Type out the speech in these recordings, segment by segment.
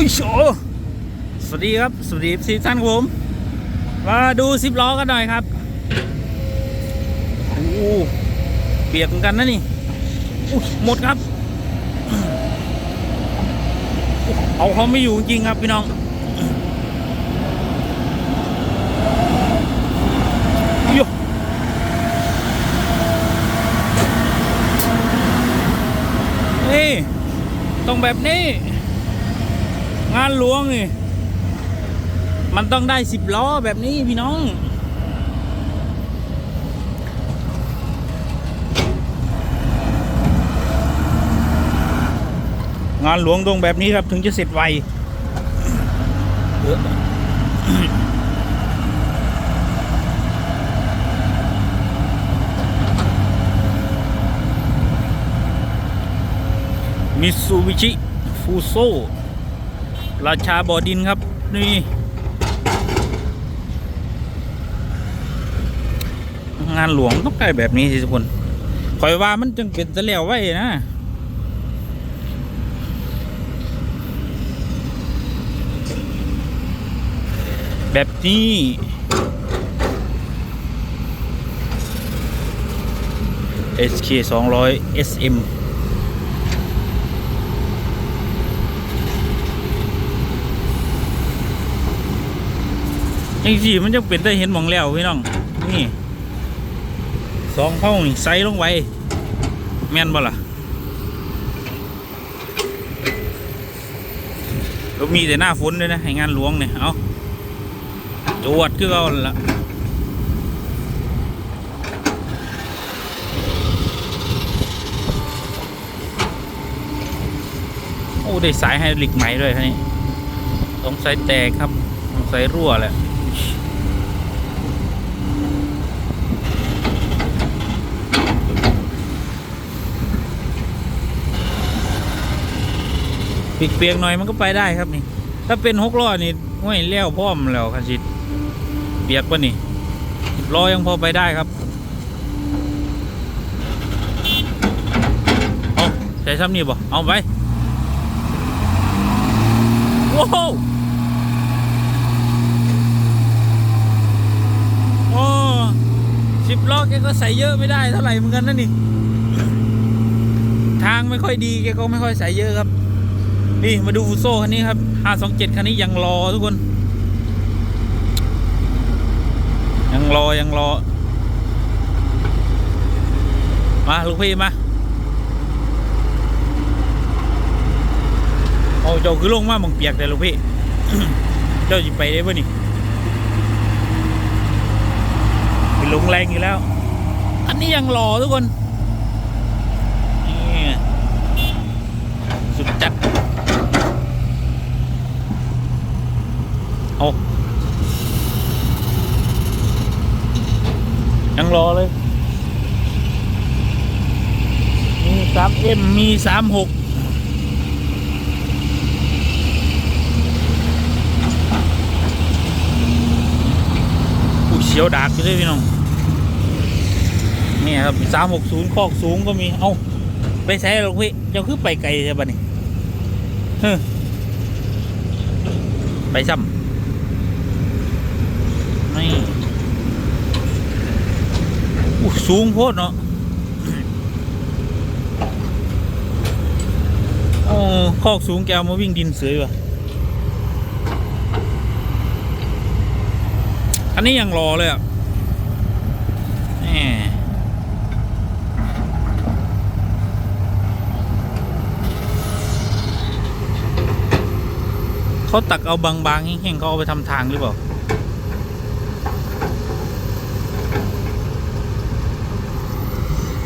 อ้ยโชสวัสดีครับ สวัสดีสิท่านครับผม มาดูสิบล้อกันหน่อยครับโอ้โหเปียกเหมือนกันนะนี่หมดครับ เอาเขาไม่อยู่จริงครับพี่น้องนี่ต้องแบบนี้ งานหลวงนี่ มันต้องได้สิบล้อแบบนี้พี่น้อง งานหลวงตรงแบบนี้ครับถึงจะเสร็จไวมิซูบิชิฟูโซ ราชาบ่อดินครับ นี่งานหลวงต้องได้แบบนี้สิทุกคนคอยว่ามันจึงเป็นจะแล้วไว้นะแบบนี้ SK 200 SM จริงๆมันจะเป็นได้เห็นหมองแล้วพี่น้อง นี่สองเข้านี่ใส่ลงไว้ แม่นบ่ล่ะแล้วมีแต่หน้าฝนด้วยนะ ให้งานหลวงเนี่ย เอาจวดคือเอาละโอ้ ได้สายไฮดรอลิกใหม่ด้วยครับนี่ต้องใส่แตกครับต้องใส่รั่วแหละ ปีกเปียกหน่อยมันก็ไปได้ครับนี่ ถ้าเป็นหกล้อนี่ห้วยเลี้ยวพร้อมแล้วคันชิดเปียกปะนี่ล้อยังพอไปได้ครับเอาใส่ซ้ำนี่บ่เอาไปว้าวโอ้สิบล้อแกก็ใส่เยอะไม่ได้เท่าไหร่เหมือนกันนะนี่ ทางไม่ค่อยดีแกก็ไม่ค่อยใส่เยอะครับ นี่มาดูฟูโซ่คันนี้ครับ527คันนี้ยังรอทุกคน ยังรอยังรอ มาลูกพี่มาเอาเจ้าคือลงมาหมองเปียกแต่ลูกพี่ เจ้าจะไปได้ป่ะนี่ไปลงแรงอยู่แล้ว อันนี้ยังรอทุกคน นี่สุดจัด เอายังรอเลย มีสามเอ็มมีสามหกอู้เสียวดากอยู่ด้วยพี่น้อง นี่ครับสามหกศูนย์คอกสูงก็มี เอาไปใช้หรอกพี่เจ้าคือไปไกลใช่ปะนี่เฮ้อไปซ้ำ ไม่อู้ สูงโพดเนาะโอ้คอกสูงแกมาวิ่งดินเสือว่ะอันนี้ยังรอเลยอะเขาตักเอาบางๆแห้งๆเขาเอาไปทำทางหรือเปล่า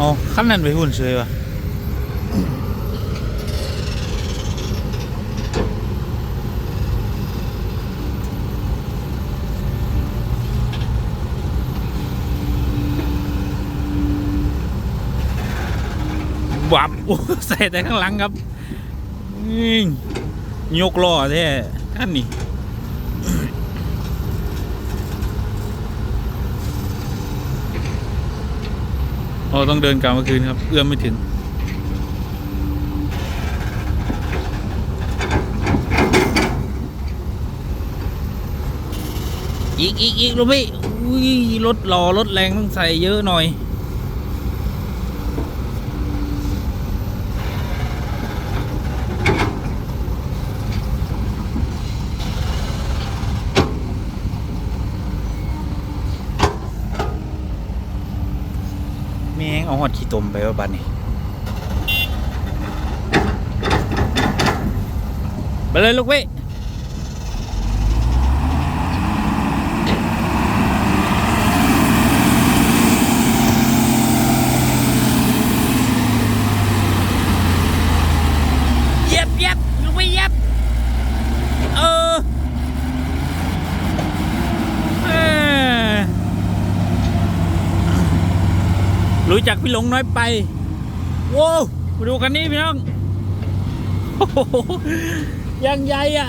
อ๋อขั้นนั้นไปหุ่นเฉยวะวับใส่แต่ข้างหลังครับยกล้อแท้ท่านนี่ เราต้องเดินกลางคืนครับ เอื้อมไม่ถึง อีกอีกอีกลูกพี่รถหล่อรถแรงต้องใส่เยอะหน่อย เอาหอดขี้ตมไปว่าบัดนี้ไปเลยลูกเว้ย็บเย็บลูกพี่เย็บเออเออ รู้จักพี่ หลงน้อยไปโว้มาดูกันนี้พี่น้องโอ้โหยังใหญ่อะ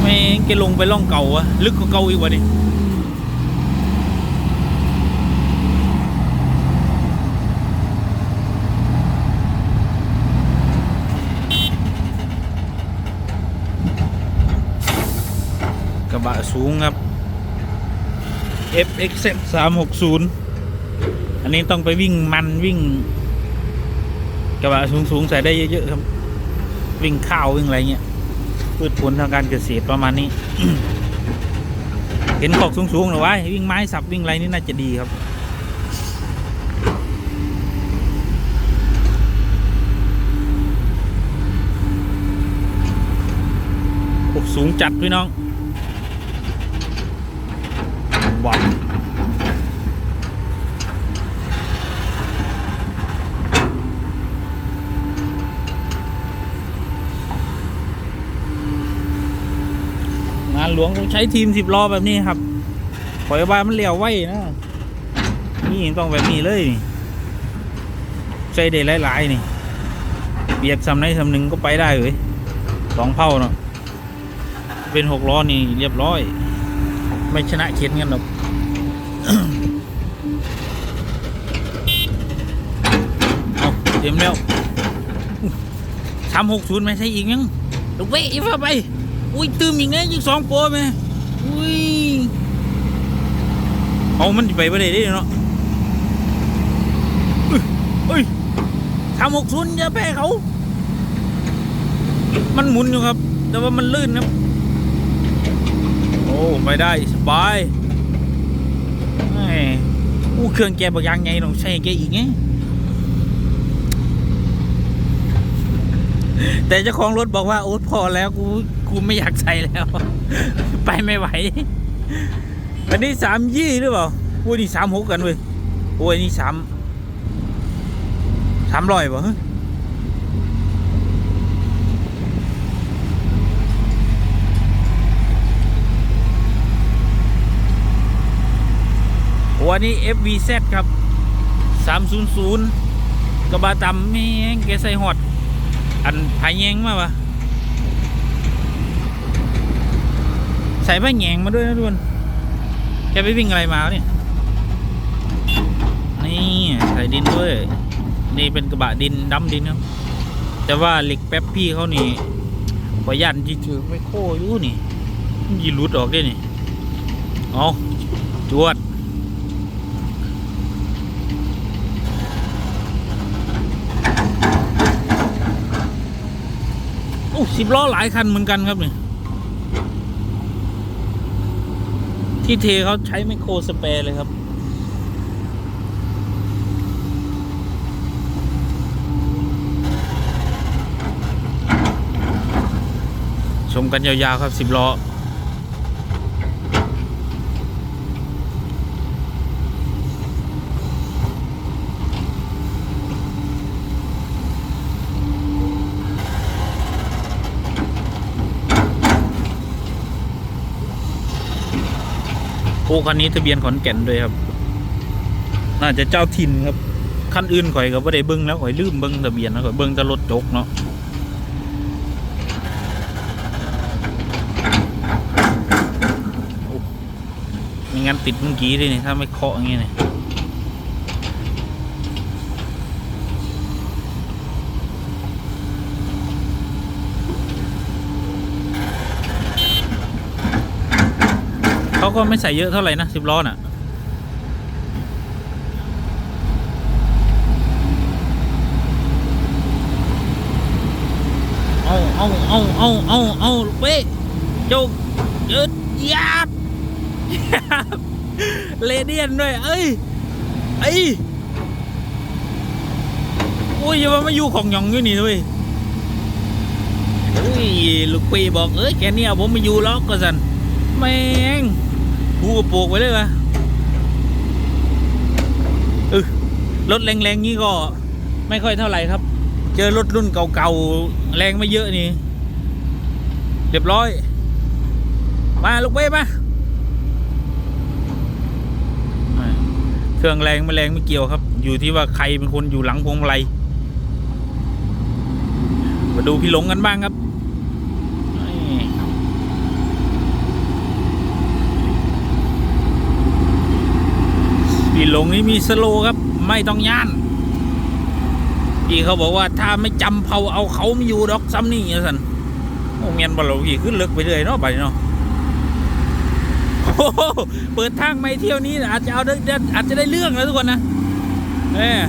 ไม่งแกลงไปล่องเก่าอะลึกกว่าเก่าอีกวะนี่ กระบะ สูงครับ FX 360 อันนี้ต้องไปวิ่งมันวิ่ง กระบะสูงๆ ใส่ได้เยอะๆครับ วิ่งข้าววิ่งอะไรเงี้ยพืชผลทางการเกษตรประมาณนี้ เห็นขอกสูงๆหรือวะวิ่งไม้สับวิ่งอะไรนี่น่าจะดีครับสูงจัดพี่น้อง ว้าวงานหลวงต้องใช้ทีมสิบล้อแบบนี้ครับปล่อยว่ามันเลี้ยวไว้นะนี่ต้องแบบนี้เลยนี่ใช้ได้หลายๆนี่เบียกสำในสำหนึ่งก็ไปได้เลยสองเผ่าเนาะเป็นหกล้อนี่เรียบร้อย ไม่ชนะเข็นกันหรอก เอาเต็มแล้วสามหกศูนย์ไม่ใช่อีกยังลูกเว้ยอีฟ้าไป อุ้ยตื่มอีกนะยิงสองโปรไหมอุ้ยเอามันไปประเดี๋ยวเนาะอุ้ยอุ้ยสามหกศูนย์อย่าแพ้เขา มันหมุนอยู่ครับ แต่ว่ามันลื่นครับ โอ้ ไม่ได้ สบาย อู้เครื่องแกบอกยังไงต้องใช้แกอีกไงแต่เจ้าของรถบอกว่าโอ๊ตพอแล้วกูกูไม่อยากใส่แล้ว ไปไม่ไหว อันนี้สามยี่หรือเปล่าโอ้ยนี่สามหกกันเว้ยโอ้ยนี่สามสามร้อยป่ะ ฮะโอ้อันนี้ FVZ ครับ 300 กระบะต่ำแม่งแกใส่หอด อันผายแยงมาปะใส่ผ้าแยงมาด้วยนะทุกคนแกไปวิ่งอะไรมาเนี่ย นี่ใส่ดินด้วย นี่เป็นกระบะดินดำดินครับ แต่ว่าเหล็กแป๊บพี่เขานี่ขอยันจีถือไม่โค้อยู่นี่ยีรุดออกได้นี่ เอาจวด สิบล้อหลายคันเหมือนกันครับเนี่ยที่เทเขาใช้ไมโครสเปรเลยครับ ชมกันยาวๆครับสิบล้อ อ้คันนี้ทะเบียนขอนแก่นด้วยครับ น่าจะเจ้าถิ่นครับคันอื่นข่อยก็ไม่ได้เบิ้งแล้วข่อยลืมเบิ้งทะเบียนแล้วข่อยเบิ้งแต่รถจกเนาะโอ้ไม่งั้นติดเมื่อกี้เลยนี่ถ้าไม่เคาะอย่างงี้เนี่ย ก็ไม่ใส่เยอะเท่าไหร่นะสิบล้อน่ะเอาเอาเอาเอาเอาเอาเว้ยจุกยืดยาบยาบเลเดียนด้วย เอ้ยเอ้ยโอ้ยอย่ามามาอยู่ของหยองอยู่นี่ด้วยเฮ้ยลูกปีบอกเอ้ยแกเนี่ยผมไม่อยู่ล็อกก็สันแม่ง กูก็ปลูกไว้เลยวะเออรถแรงๆงี้ก็ไม่ค่อยเท่าไหร่ครับ เจอรถรุ่นเก่าๆแรงไม่เยอะนี่ เรียบร้อย มาลูกเป้มาเครื่องแรงไม่แรงไม่เกี่ยวครับ อยู่ที่ว่าใครเป็นคนอยู่หลังพวงมาลัยมาดูพี่หลงกันบ้างครับนี่พี่ห ลงนี่มีสโลครับ ไม่ต้องย่านพี่เขาบอกว่าถ้าไม่จำเผาเอาเขาไม่อยู่ดอกซ้ำนี่สันโอ้เมียนบอลพี่ขึ้นลึกไปเลยเนาะไปเนาะโอ้เปิดทางไม่เที่ยวนี้อาจจะเอาได้อาจจะได้เรื่องแล้วทุกคนนะเออ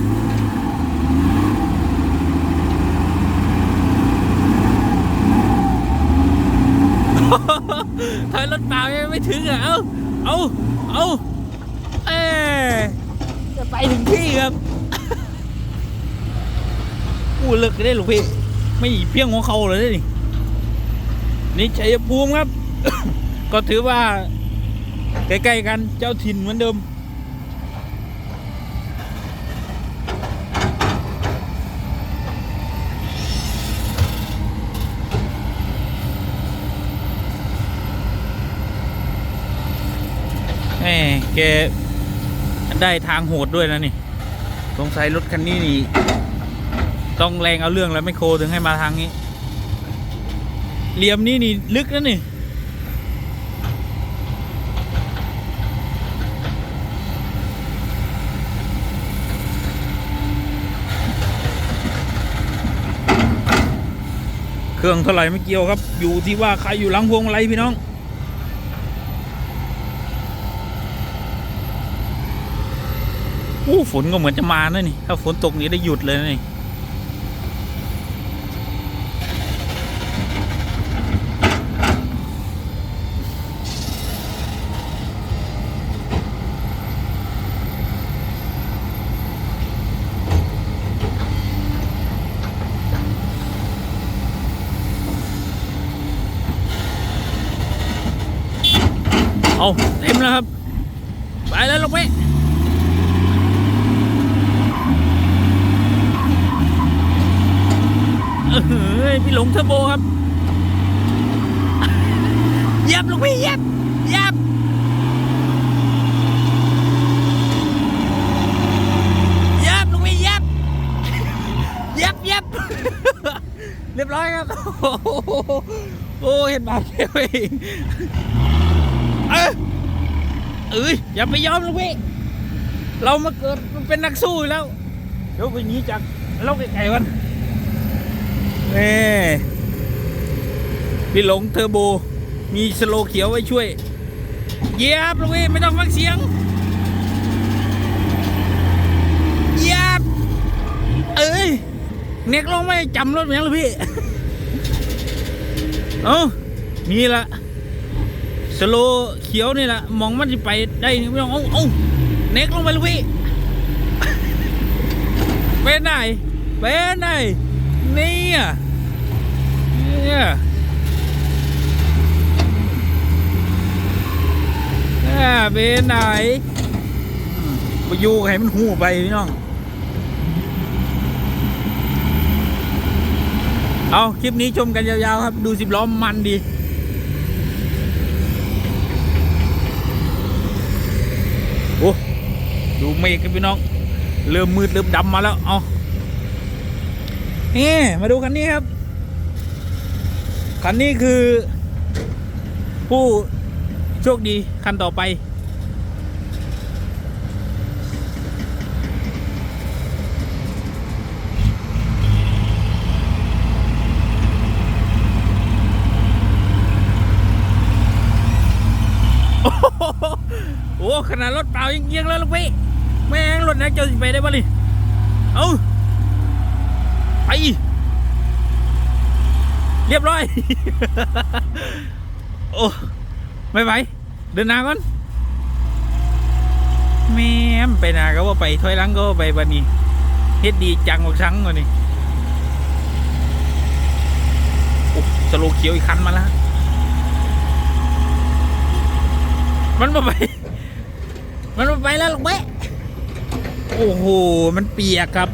ถอยรถเปล่ายังไม่ถึงอะ เอาเอาเอาเอ้ จะไปถึงที่ครับกูเลิกได้หรอพี่ ไม่เพียงของเขาเลยนี่นี่ชัยภูมิครับ ก็ถือว่า ใกล้ๆกันเจ้าถิ่นเหมือนเดิมแหมแก ได้ทางโหดด้วยนะนี่ สงสัยรถคันนี้นี่ ต้องแรงเอาเรื่องแล้วไม่โครถึงให้มาทางนี้ เหลี่ยมนี้นี่ลึกนะนี่เครื่องเท่าไหร่ไม่เกี่ยวครับ อยู่ที่ว่าใครอยู่หลังพวงมาลัยพี่น้อง อู้ฝนก็เหมือนจะมานะนี่ ถ้าฝนตกนี่ได้หยุดเลยนี่เอาเต็มแล้วครับ ไปแล้วลูกเว้ เอ้ยพี่หลงเทอร์โบครับเยับลูกพี่เยับเยับเยับลูกพี่เยับเยับเยับเรียบร้อยครับโอ้เห็นบาดเจ็บเองเอ้ยเอ้ยอย่าไปยอมลูกพี่เรามาเกิดเป็นนักสู้แล้วเดี๋ยวไปหนีจากเล่าไก่ๆกัน นี่พี่หลงเทอร์โบ มีสโลเขียวไว้ช่วย เยียบลูกพี่ไม่ต้องฟังเสียง เยียบ เอ้ย เน็กลงไม่จำรถเหมือนลูกพี่ เอ้ามีละสโลเขียวนี่แหละมองมันจะไปได้ไม่ต้องเอาเอาเน็กลงไปลูกพี่เป็นไหนเป็นไหนนี่ย เนี่ยเนี่ยเป็นไหนมไปอยูให้มันหูไปพี่น้อง เอาคลิปนี้ชมกันยาวๆครับ ดูสิบล้อมันดีโอ้ดูเมฆกันพี่น้อง เริ่มมืดเริ่มดำมาแล้ว เอานี่มาดูคันนี้ครับ คันนี้คือผู้โชคดีคันต่อไป โอ้โหขนาดรถเปล่ายังเอียงแล้วลูกพี่ แม่งรถนักเจ้าสิไปได้ป่ะนี่เอาไป เรียบร้อย โอ้ไม่ไหวเดินหนาก่อนแม่มไปหนาก็ว่าไปถอยหลังก็ไปบันนี้เฮ็ดดีจังกว่าชั้งวันนี้โอ้สโลเขียวอีกคันมาแล้วมันมาไป มันมาไปแล้วลูกเบ้โอ้โห มันเปียกครับ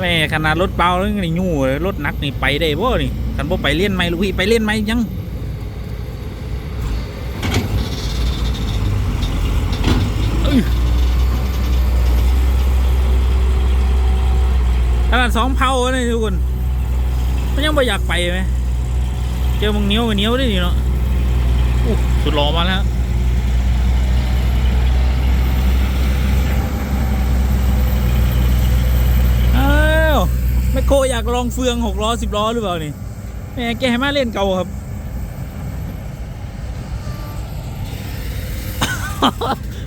แม่ขนาดรถเปล่าแล้วนี่ยู่รถนักนี่ไปได้บ่นี่คันบ่ไปเล่นไหมลูกพี่ไปเล่นไหมยังขนาดสองเผาเลยทุกคนมันยังไม่อยากไปไหมเจอมึงเนี้ยวไปเนี้ยวได้ดีเนาะสุดหล่อมาแล้วอ้าว แมคโครอยากลองเฟืองหกล้อสิบล้อหรือเปล่านี่แม่แกให้มาเล่นเก่าครับ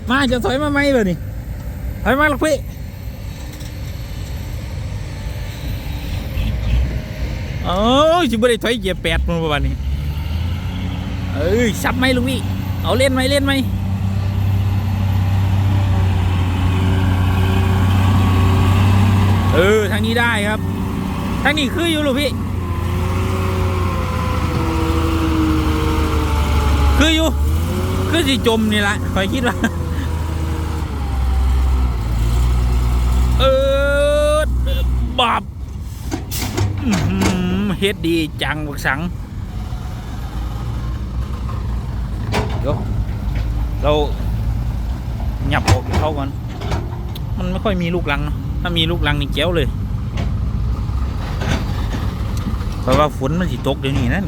มาจะถอยมาไหมแบบนี้ถอยมาหรอกพี่โอ้ยจิบได้ถอยเหยียบแปดมันประมาณนี้เอ้ยซับไหมลุงพี่เอาเล่นไหมเล่นไหมเออทางนี้ได้ครับ ทางนี้คืออยู่ลูกพี่ คืออยู่ คือสิจมนี่แหละคอยคิดว่า เออบาบเฮ็ดดีจังบักสังเดี๋ยวเราหยับออกเขาก่อน มันไม่ค่อยมีลูกรัง ถ้ามีลูกรังนี่แก้วเลย เพราะว่าฝนมันสิตกเดี๋ยวนี้นั่น